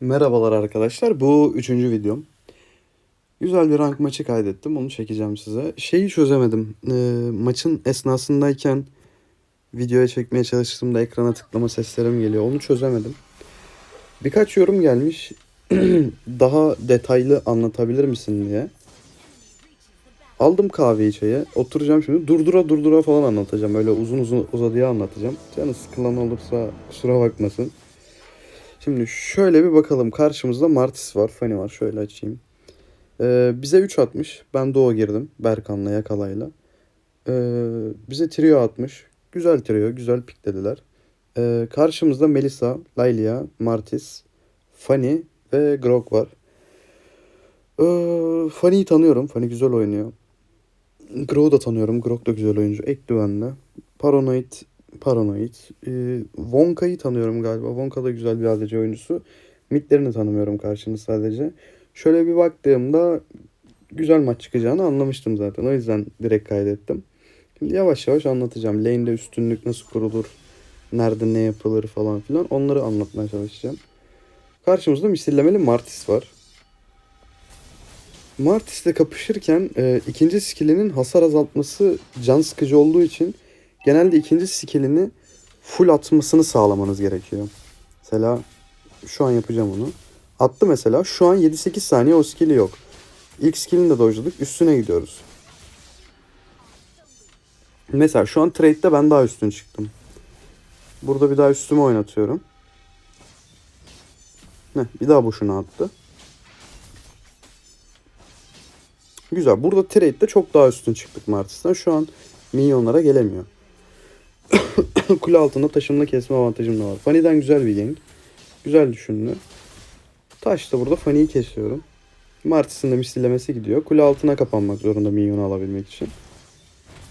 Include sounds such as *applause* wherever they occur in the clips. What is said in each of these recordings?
Merhabalar arkadaşlar. Bu üçüncü videom. Güzel bir rank maçı kaydettim. Onu çekeceğim size. Şeyi çözemedim. Ee, maçın esnasındayken videoya çekmeye çalıştığımda ekrana tıklama seslerim geliyor. Onu çözemedim. Birkaç yorum gelmiş. *clears throat* Daha detaylı anlatabilir misin diye. Aldım kahveyi çayı. Oturacağım şimdi. Durdura durdura falan anlatacağım. Öyle uzun uzun uzadıya anlatacağım. Canı sıkılan olursa kusura bakmasın. Şimdi şöyle bir bakalım. Karşımızda Martis var. Fanny var. Şöyle açayım. Ee, bize 3 atmış. Ben Doğu girdim. Berkan'la Yakala'yla. Ee, bize trio atmış. Güzel trio. Güzel piklediler. Ee, karşımızda Melissa, Laylia, Martis, Fanny ve Grok var. Ee, Fanny'yi tanıyorum. Fanny güzel oynuyor. Grok'u da tanıyorum. Grok da güzel oyuncu. Ek düvenli. Paranoid Paranoid. Ee, Wonka'yı tanıyorum galiba. Wonka da güzel bir ADC oyuncusu. Midlerini tanımıyorum karşını sadece. Şöyle bir baktığımda güzel maç çıkacağını anlamıştım zaten. O yüzden direkt kaydettim. Şimdi yavaş yavaş anlatacağım. Lane'de üstünlük nasıl kurulur, nerede ne yapılır falan filan onları anlatmaya çalışacağım. Karşımızda misillemeli Martis var. Martis'le kapışırken e, ikinci skillinin hasar azaltması can sıkıcı olduğu için genelde ikinci skillini full atmasını sağlamanız gerekiyor. Mesela şu an yapacağım onu. Attı mesela. Şu an 7-8 saniye o skill'i yok. İlk skill'ini de dojladık. Üstüne gidiyoruz. Mesela şu an trade'de ben daha üstün çıktım. Burada bir daha üstüme oynatıyorum. Heh, bir daha boşuna attı. Güzel. Burada trade'de çok daha üstün çıktık Martis'ten. Şu an milyonlara gelemiyor. *coughs* Kule altında taşımla kesme avantajım da var. Fanny'den güzel bir gank. Güzel düşündü. Taş da burada Fanny'yi kesiyorum. Martis'in de misillelemesi gidiyor. Kule altına kapanmak zorunda minyonu alabilmek için.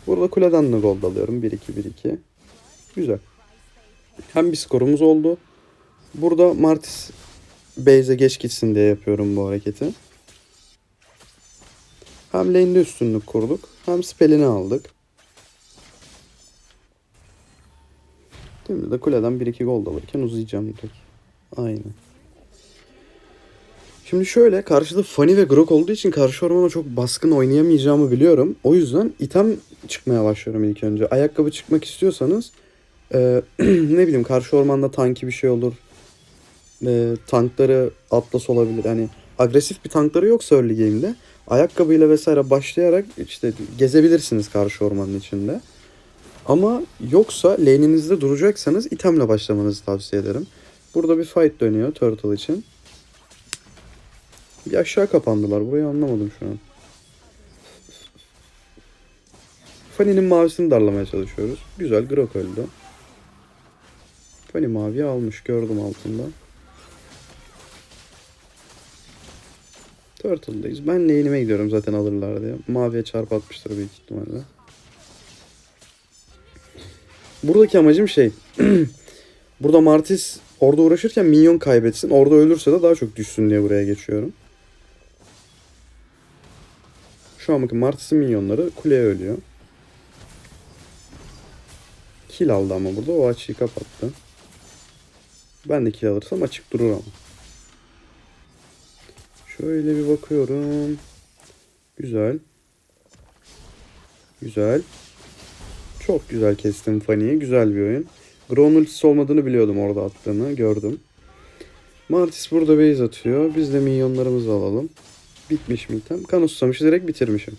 Burada kuleden de gold alıyorum. 1-2 1-2. Güzel. Hem bir skorumuz oldu. Burada Martis base'e geç gitsin diye yapıyorum bu hareketi. Hem lane'de üstünlük kurduk. Hem spellini aldık. Şimdi de kuleden 1-2 gol alırken uzayacağım direkt. Aynen. Şimdi şöyle karşıda Fanny ve Grok olduğu için karşı ormana çok baskın oynayamayacağımı biliyorum. O yüzden item çıkmaya başlıyorum ilk önce. Ayakkabı çıkmak istiyorsanız e, *clears throat* ne bileyim karşı ormanda tanki bir şey olur. E, tankları Atlas olabilir. Hani agresif bir tankları yoksa early game'de ayakkabıyla vesaire başlayarak işte gezebilirsiniz karşı ormanın içinde. Ama yoksa lane'inizde duracaksanız itemle başlamanızı tavsiye ederim. Burada bir fight dönüyor Turtle için. Bir aşağı kapandılar. Burayı anlamadım şu an. Fanny'nin mavisini darlamaya çalışıyoruz. Güzel. Grok öldü. Fanny maviyi almış. Gördüm altında. Turtle'dayız. Ben lane'ime gidiyorum zaten alırlar diye. Maviye çarp atmıştır büyük ihtimalle. Buradaki amacım şey. *clears throat* burada Martis orada uğraşırken minyon kaybetsin. Orada ölürse de daha çok düşsün diye buraya geçiyorum. Şu an bakın Martis'in minyonları kuleye ölüyor. Kill aldı ama burada o açıyı kapattı. Ben de kill alırsam açık durur ama. Şöyle bir bakıyorum. Güzel. Güzel. Çok güzel kestim Fanny'yi. Güzel bir oyun. Gron ultisi olmadığını biliyordum orada attığını. Gördüm. Martis burada base atıyor. Biz de minyonlarımızı alalım. Bitmiş mi item? Kan ustamışı direkt bitirmişim.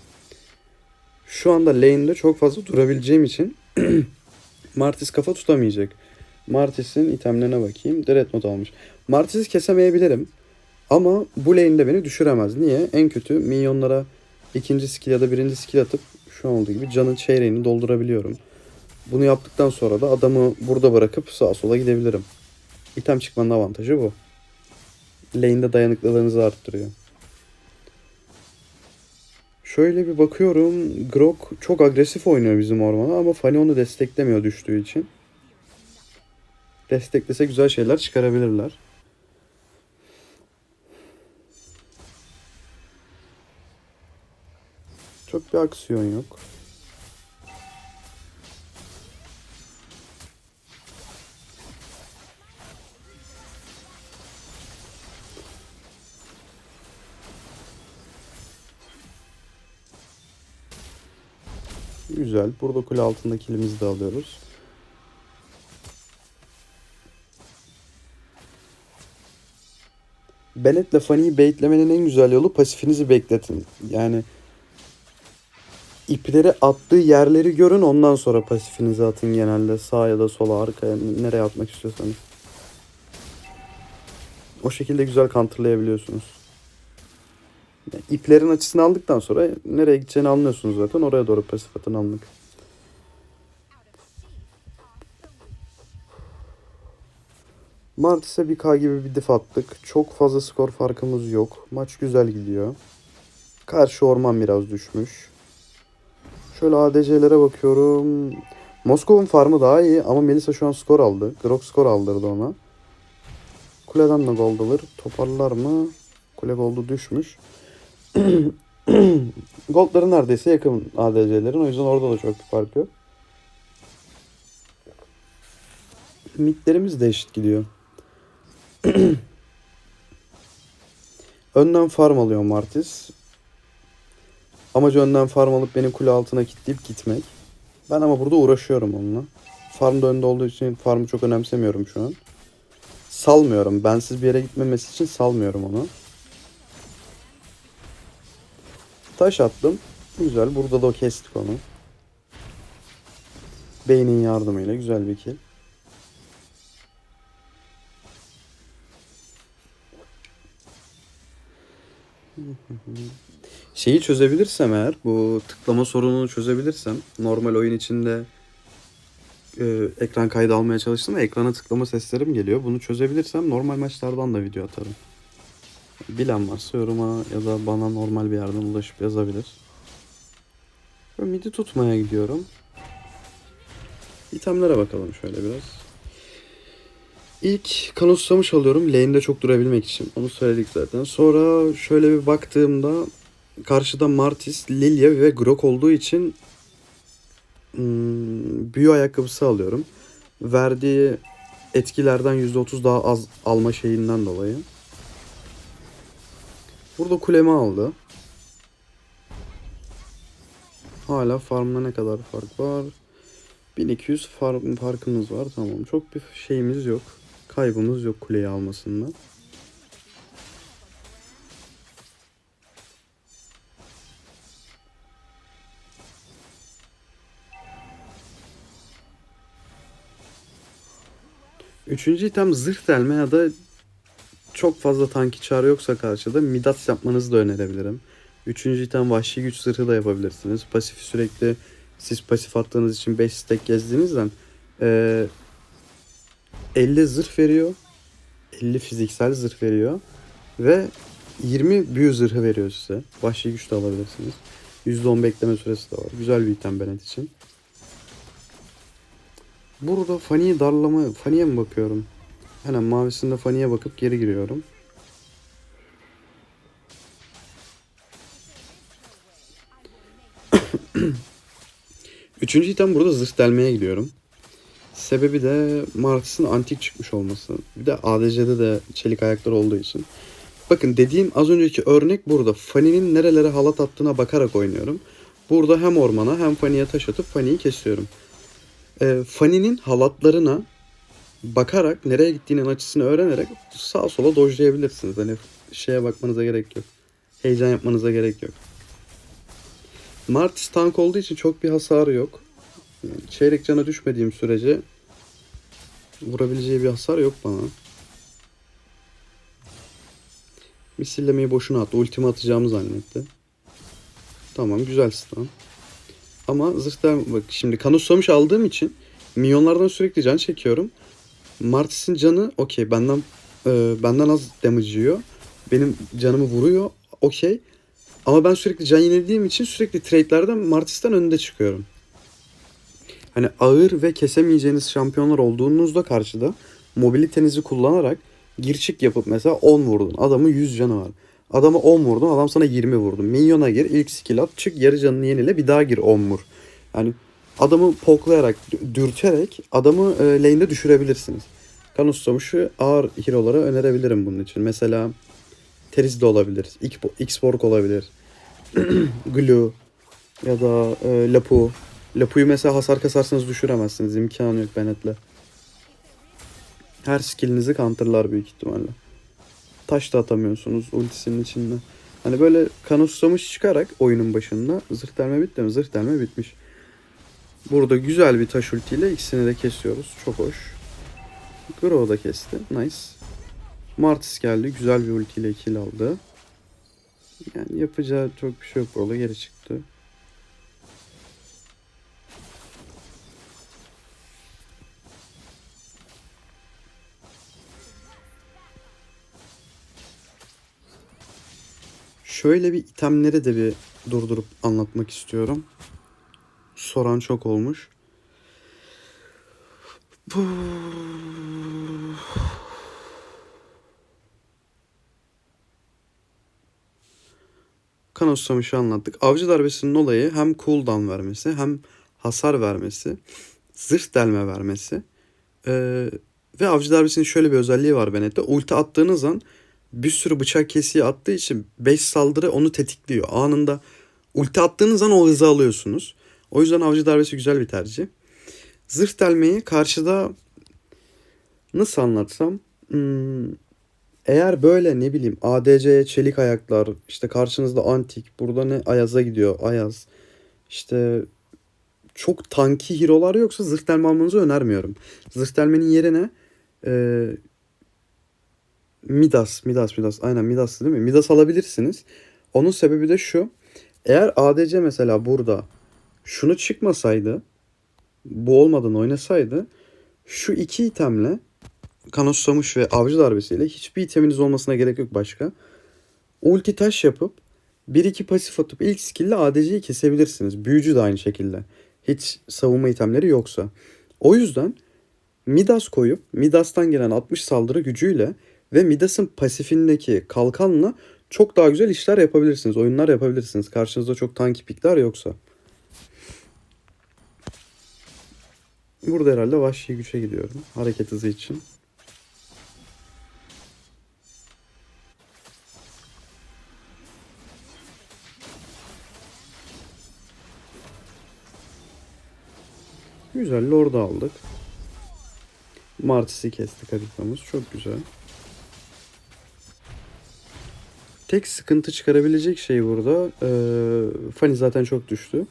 Şu anda lane'de çok fazla durabileceğim için *clears throat* Martis kafa tutamayacak. Martis'in itemlerine bakayım. Dreadnought almış. Martis'i kesemeyebilirim. Ama bu lane'de beni düşüremez. Niye? En kötü minyonlara ikinci skill ya da birinci skill atıp şu an olduğu gibi canın çeyreğini doldurabiliyorum. Bunu yaptıktan sonra da adamı burada bırakıp sağa sola gidebilirim. İtem çıkmanın avantajı bu. Lane'de dayanıklılığınızı arttırıyor. Şöyle bir bakıyorum. Grok çok agresif oynuyor bizim ormana ama Fanny onu desteklemiyor düştüğü için. Desteklese güzel şeyler çıkarabilirler. Çok bir aksiyon yok. Güzel. Burada kule altında kilimizi de alıyoruz. Bennett'le Fanny'yi baitlemenin en güzel yolu pasifinizi bekletin. Yani ipleri attığı yerleri görün ondan sonra pasifinizi atın genelde. Sağa ya da sola arkaya nereye atmak istiyorsanız. O şekilde güzel counterlayabiliyorsunuz. Yani iplerin açısını aldıktan sonra nereye gideceğini anlıyorsunuz zaten. Oraya doğru pasif atın anlık. Martis'e 1K gibi bir diff attık. Çok fazla skor farkımız yok. Maç güzel gidiyor. Karşı orman biraz düşmüş. Şöyle ADC'lere bakıyorum. Moskov'un farmı daha iyi ama Melisa şu an skor aldı. Grok skor aldırdı ona. Kuleden de gold alır. Toparlar mı? Kule goldu düşmüş. *clears throat* Goldları neredeyse yakın ADC'lerin. O yüzden orada da çok bir fark yok. Midlerimiz de eşit gidiyor. *clears throat* Önden farm alıyor Martis. Amacı önden farm alıp beni kule altına kilitleyip gitmek. Ben ama burada uğraşıyorum onunla. Farm da önde olduğu için farmı çok önemsemiyorum şu an. Salmıyorum. Bensiz bir yere gitmemesi için salmıyorum onu. Taş attım. Güzel. Burada da kestik onu. Beynin yardımıyla güzel bir kill. Şeyi çözebilirsem eğer bu tıklama sorununu çözebilirsem normal oyun içinde e, ekran kaydı almaya çalıştım ve ekrana tıklama seslerim geliyor. Bunu çözebilirsem normal maçlardan da video atarım. Bilen varsa yoruma ya da bana normal bir yerden ulaşıp yazabilir. Ve midi tutmaya gidiyorum. İtemlere bakalım şöyle biraz. İlk kanı susamış alıyorum. Lane'de çok durabilmek için. Onu söyledik zaten. Sonra şöyle bir baktığımda karşıda Martis, Lilia ve Grok olduğu için hmm, büyü ayakkabısı alıyorum. Verdiği etkilerden %30 daha az alma şeyinden dolayı. Burada kulemi aldı. Hala farmda ne kadar fark var? 1200 farm farkımız var. Tamam. Çok bir şeyimiz yok. Kaybımız yok kuleyi almasında. Üçüncü item zırh delme ya da çok fazla tanki çağrı yoksa karşıda Midas yapmanızı da önerebilirim. Üçüncü item vahşi güç zırhı da yapabilirsiniz. Pasif sürekli siz pasif attığınız için 5 stack gezdiğinizden eee 50 zırh veriyor. 50 fiziksel zırh veriyor. Ve 20 büyü zırhı veriyor size. Vahşi güç de alabilirsiniz. %10 bekleme süresi de var. Güzel bir item Bennett için. Burada Fanny'yi darlama... Fanny'ye mi bakıyorum? Hemen mavisinde Fanny'ye bakıp geri giriyorum. *coughs* Üçüncü item burada zırh delmeye gidiyorum. Sebebi de Martis'in antik çıkmış olması. Bir de ADC'de de çelik ayaklar olduğu için. Bakın dediğim az önceki örnek burada. Fanny'nin nerelere halat attığına bakarak oynuyorum. Burada hem ormana hem Fanny'ye taş atıp Fanny'yi kesiyorum. Ee, Fanny'nin halatlarına bakarak nereye gittiğinin açısını öğrenerek sağa sola dojlayabilirsiniz. Hani şeye bakmanıza gerek yok. Heyecan yapmanıza gerek yok. Martis tank olduğu için çok bir hasarı yok. Yani çeyrek cana düşmediğim sürece vurabileceği bir hasar yok bana. Misillemeyi boşuna attı. Ultimi atacağımı zannetti. Tamam güzel stun. Ama zırhlar bak şimdi kan susamış aldığım için minyonlardan sürekli can çekiyorum. Martis'in canı okey benden e, benden az damage yiyor. Benim canımı vuruyor okey. Ama ben sürekli can yenildiğim için sürekli trade'lerden Martis'ten önünde çıkıyorum. Hani ağır ve kesemeyeceğiniz şampiyonlar olduğunuzda karşıda mobilitenizi kullanarak gir çık yapıp mesela 10 vurdun. Adamın 100 canı var. Adama 10 vurdun. Adam sana 20 vurdu. Minyona gir. ilk skill at. Çık yarı canını yenile. Bir daha gir 10 vur. Yani adamı poklayarak, dürterek adamı e, lane'de düşürebilirsiniz. Kan ustamışı ağır hero'lara önerebilirim bunun için. Mesela Teris de olabilir. X-Borg olabilir. *clears throat* Glue ya da e, Lapu Lapu'yu mesela hasar kasarsanız düşüremezsiniz. İmkanı yok Bennett'le. Her skillinizi counterlar büyük ihtimalle. Taş da atamıyorsunuz ultisinin içinde. Hani böyle kan susamış çıkarak oyunun başında zırh delme bitti mi? Zırh delme bitmiş. Burada güzel bir taş ultiyle ikisini de kesiyoruz. Çok hoş. Grove da kesti. Nice. Martis geldi. Güzel bir ultiyle kill aldı. Yani yapacağı çok bir şey yok burada. Geri çıktı. Şöyle bir itemleri de bir durdurup anlatmak istiyorum. Soran çok olmuş. Bu... Kan ustamışı anlattık. Avcı darbesinin olayı hem cooldown vermesi hem hasar vermesi, zırh delme vermesi. Ee, ve avcı darbesinin şöyle bir özelliği var Bennett'te. Ulti attığınız an bir sürü bıçak kesiği attığı için 5 saldırı onu tetikliyor. Anında ulti attığınız an o hızı alıyorsunuz. O yüzden avcı darbesi güzel bir tercih. Zırh delmeyi karşıda nasıl anlatsam hmm, eğer böyle ne bileyim ADC'ye çelik ayaklar işte karşınızda antik burada ne Ayaz'a gidiyor Ayaz işte çok tanki hero'lar yoksa zırh delme almanızı önermiyorum. Zırh delmenin yerine e, Midas, Midas, Midas. Aynen Midas değil mi? Midas alabilirsiniz. Onun sebebi de şu. Eğer ADC mesela burada şunu çıkmasaydı, bu olmadan oynasaydı, şu iki itemle Kanos Samuş ve Avcı darbesiyle hiçbir iteminiz olmasına gerek yok başka. Ulti taş yapıp 1-2 pasif atıp ilk skill'le ADC'yi kesebilirsiniz. Büyücü de aynı şekilde. Hiç savunma itemleri yoksa. O yüzden Midas koyup Midas'tan gelen 60 saldırı gücüyle ve Midas'ın pasifindeki kalkanla çok daha güzel işler yapabilirsiniz. Oyunlar yapabilirsiniz. Karşınızda çok tanki pikler yoksa. Burada herhalde vahşi güçe gidiyorum. Hareket hızı için. Güzel. Lord'u aldık. Martis'i kestik haritamız. Çok güzel. Tek sıkıntı çıkarabilecek şey burada. E, Fanny zaten çok düştü.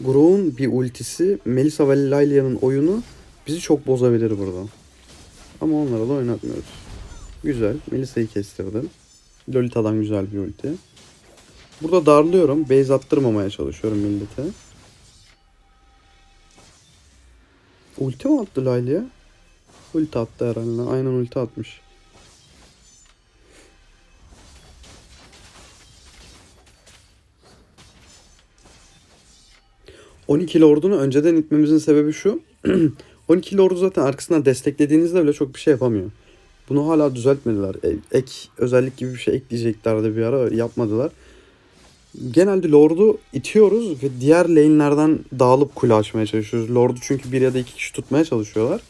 Grove'un bir ultisi Melissa ve Lilia'nın oyunu bizi çok bozabilir burada. Ama onlara da oynatmıyoruz. Güzel. Melissa'yı kestirdim. Lolita'dan güzel bir ulti. Burada darlıyorum. Base attırmamaya çalışıyorum millete. Ulti mi attı Lilia? Ulti attı herhalde. Aynen ulti atmış. ...12 lordunu önceden itmemizin sebebi şu... *clears throat* ...12 lordu zaten arkasından desteklediğinizde bile çok bir şey yapamıyor. Bunu hala düzeltmediler. E- ek özellik gibi bir şey ekleyeceklerdi bir ara yapmadılar. Genelde Lord'u itiyoruz ve diğer lane'lerden dağılıp kule açmaya çalışıyoruz. Lord'u çünkü bir ya da iki kişi tutmaya çalışıyorlar.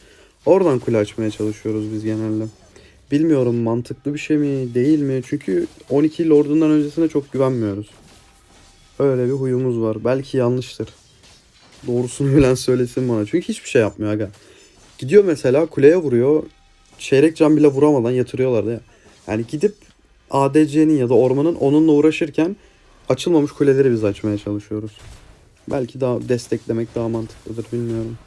Oradan kule açmaya çalışıyoruz biz genelde. Bilmiyorum mantıklı bir şey mi değil mi? Çünkü 12 Lord'undan öncesine çok güvenmiyoruz. Öyle bir huyumuz var. Belki yanlıştır. Doğrusunu bilen söylesin bana. Çünkü hiçbir şey yapmıyor aga. Gidiyor mesela kuleye vuruyor. Çeyrek can bile vuramadan yatırıyorlar ya. Yani gidip ADC'nin ya da ormanın onunla uğraşırken açılmamış kuleleri biz açmaya çalışıyoruz. Belki daha desteklemek daha mantıklıdır bilmiyorum.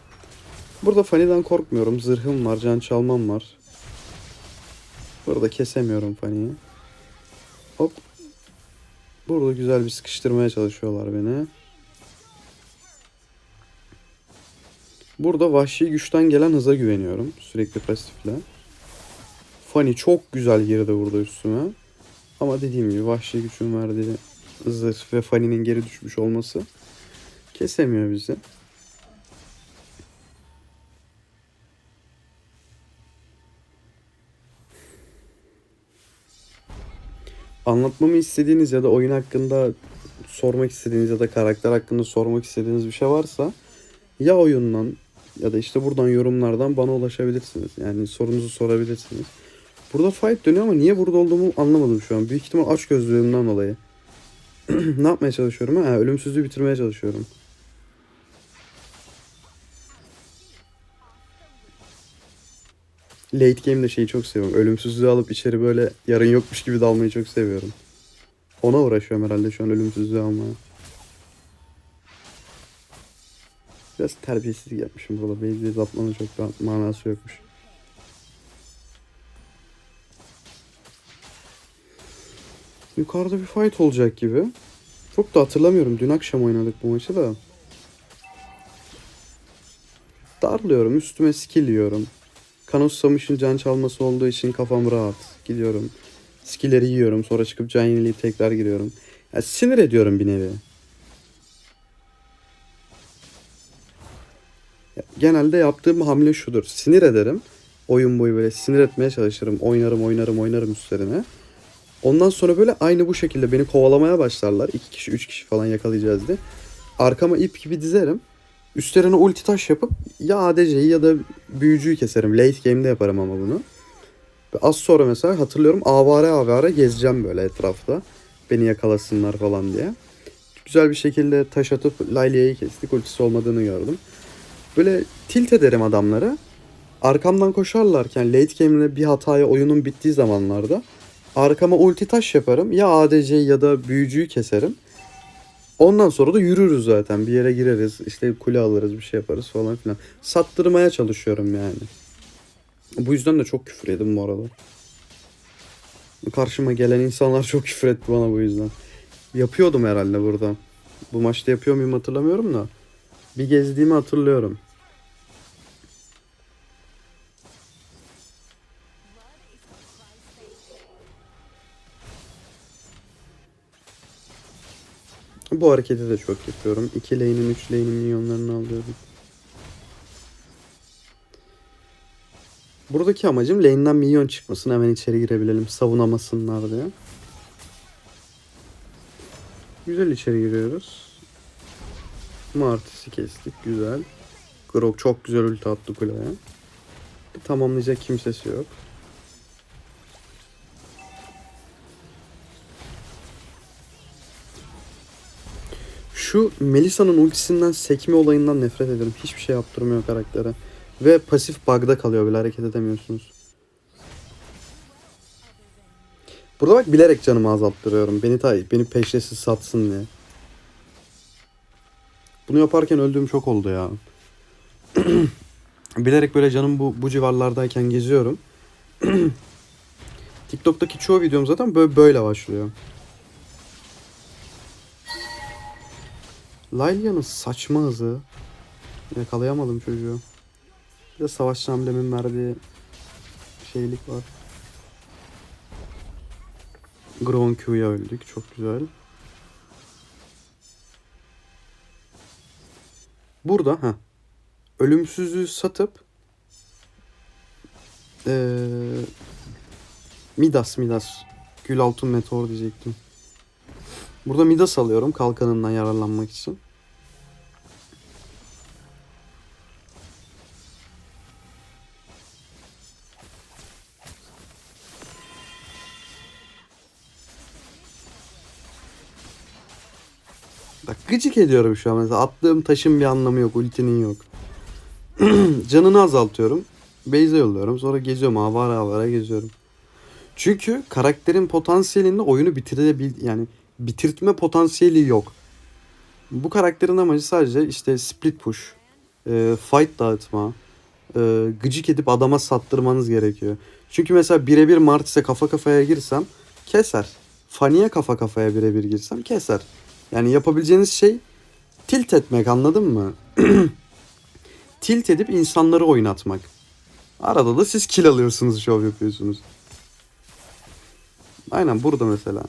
Burada Fanny'den korkmuyorum. Zırhım var, can çalmam var. Burada kesemiyorum Fanny'yi. Hop. Burada güzel bir sıkıştırmaya çalışıyorlar beni. Burada vahşi güçten gelen hıza güveniyorum. Sürekli pasifle. Fanny çok güzel girdi burada üstüme. Ama dediğim gibi vahşi gücün verdiği zırh ve Fanny'nin geri düşmüş olması kesemiyor bizi. Anlatmamı istediğiniz ya da oyun hakkında sormak istediğiniz ya da karakter hakkında sormak istediğiniz bir şey varsa ya oyundan ya da işte buradan yorumlardan bana ulaşabilirsiniz. Yani sorunuzu sorabilirsiniz. Burada fight dönüyor ama niye burada olduğumu anlamadım şu an. Büyük ihtimal aç gözlüğümden dolayı. *clears throat* ne yapmaya çalışıyorum? Ha, ölümsüzlüğü bitirmeye çalışıyorum. Late game'de şeyi çok seviyorum. Ölümsüzlüğü alıp içeri böyle yarın yokmuş gibi dalmayı çok seviyorum. Ona uğraşıyorum herhalde şu an ölümsüzlüğü almaya. Biraz terbiyesizlik yapmışım burada. Base'de atmanın çok da manası yokmuş. Yukarıda bir fight olacak gibi. Çok da hatırlamıyorum. Dün akşam oynadık bu maçı da. Darlıyorum. Üstüme skill yiyorum. Kanus Samış'ın can çalması olduğu için kafam rahat. Gidiyorum. Skill'leri yiyorum. Sonra çıkıp can yenileyip tekrar giriyorum. Ya sinir ediyorum bir nevi. Genelde yaptığım hamle şudur. Sinir ederim. Oyun boyu böyle sinir etmeye çalışırım. Oynarım oynarım oynarım üstlerine. Ondan sonra böyle aynı bu şekilde beni kovalamaya başlarlar. İki kişi, üç kişi falan yakalayacağız diye. Arkama ip gibi dizerim. Üstlerine ulti taş yapıp ya ADC'yi ya da büyücüyü keserim. Late game'de yaparım ama bunu. Ve az sonra mesela hatırlıyorum avare avare gezeceğim böyle etrafta. Beni yakalasınlar falan diye. Güzel bir şekilde taş atıp Lailya'yı kestik. Ultisi olmadığını gördüm. Böyle tilt ederim adamları. Arkamdan koşarlarken late game'de bir hataya oyunun bittiği zamanlarda arkama ulti taş yaparım. Ya ADC ya da büyücüyü keserim. Ondan sonra da yürürüz zaten. Bir yere gireriz. işte kule alırız bir şey yaparız falan filan. Sattırmaya çalışıyorum yani. Bu yüzden de çok küfür yedim bu arada. Karşıma gelen insanlar çok küfür etti bana bu yüzden. Yapıyordum herhalde burada. Bu maçta yapıyor muyum hatırlamıyorum da. Bir gezdiğimi hatırlıyorum. Bu hareketi de çok yapıyorum. 2 lane'in 3 lane'in minyonlarını alıyorum. Buradaki amacım lane'den minyon çıkmasın. Hemen içeri girebilelim. Savunamasınlar diye. Güzel içeri giriyoruz. Martis'i kestik. Güzel. Grok çok güzel ulti attı kuleye. Tamamlayacak kimsesi yok. Şu Melisa'nın ultisinden sekme olayından nefret ederim. Hiçbir şey yaptırmıyor karaktere. Ve pasif bug'da kalıyor bile hareket edemiyorsunuz. Burada bak bilerek canımı azalttırıyorum. Beni ta beni peşresiz satsın diye. Bunu yaparken öldüğüm çok oldu ya. *clears throat* bilerek böyle canım bu, bu civarlardayken geziyorum. *clears throat* TikTok'taki çoğu videom zaten böyle, böyle başlıyor. Lailya'nın saçma hızı. Yakalayamadım çocuğu. Bir de savaş amblemin verdiği şeylik var. Gron Q'ya öldük. Çok güzel. Burada ha ölümsüzlüğü satıp ee, Midas Midas Gül altın meteor diyecektim. Burada Midas alıyorum kalkanından yararlanmak için. Gıcık ediyorum şu an mesela. Attığım taşın bir anlamı yok. Ultinin yok. *clears throat* Canını azaltıyorum. Base'e yolluyorum. Sonra geziyorum. Avara avara geziyorum. Çünkü karakterin potansiyelinde oyunu bitirebil yani bitirtme potansiyeli yok. Bu karakterin amacı sadece işte split push, e, fight dağıtma, e, gıcık edip adama sattırmanız gerekiyor. Çünkü mesela birebir Martis'e kafa kafaya girsem keser. Fanny'e kafa kafaya birebir girsem keser. Yani yapabileceğiniz şey tilt etmek anladın mı? *clears throat* tilt edip insanları oynatmak. Arada da siz kill alıyorsunuz, şov yapıyorsunuz. Aynen burada mesela.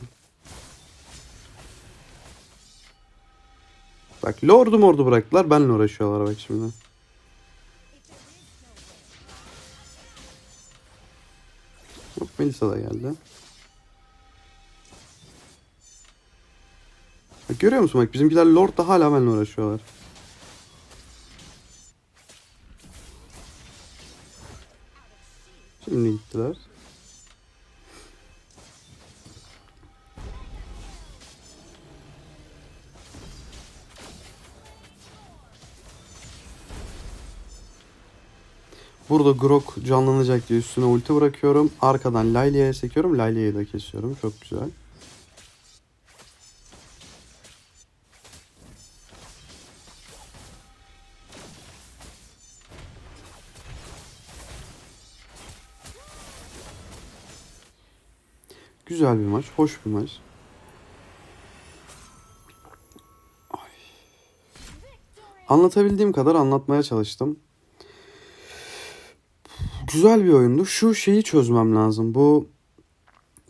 Bak Lord'u mordu bıraktılar. Benle uğraşıyorlar bak şimdi. Hop Melisa da geldi. Görüyor musun bak bizimkiler Lord da hala benimle uğraşıyorlar. Şimdi gittiler. Burada Grok canlanacak diye üstüne ulti bırakıyorum. Arkadan Layla'ya sekiyorum. Layla'yı da kesiyorum. Çok güzel. Güzel bir maç. Hoş bir maç. Ay. Anlatabildiğim kadar anlatmaya çalıştım. Güzel bir oyundu. Şu şeyi çözmem lazım. Bu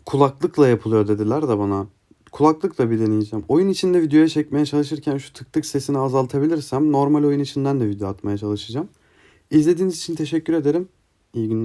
kulaklıkla yapılıyor dediler de bana. Kulaklıkla bir deneyeceğim. Oyun içinde videoya çekmeye çalışırken şu tık tık sesini azaltabilirsem normal oyun içinden de video atmaya çalışacağım. İzlediğiniz için teşekkür ederim. İyi günler.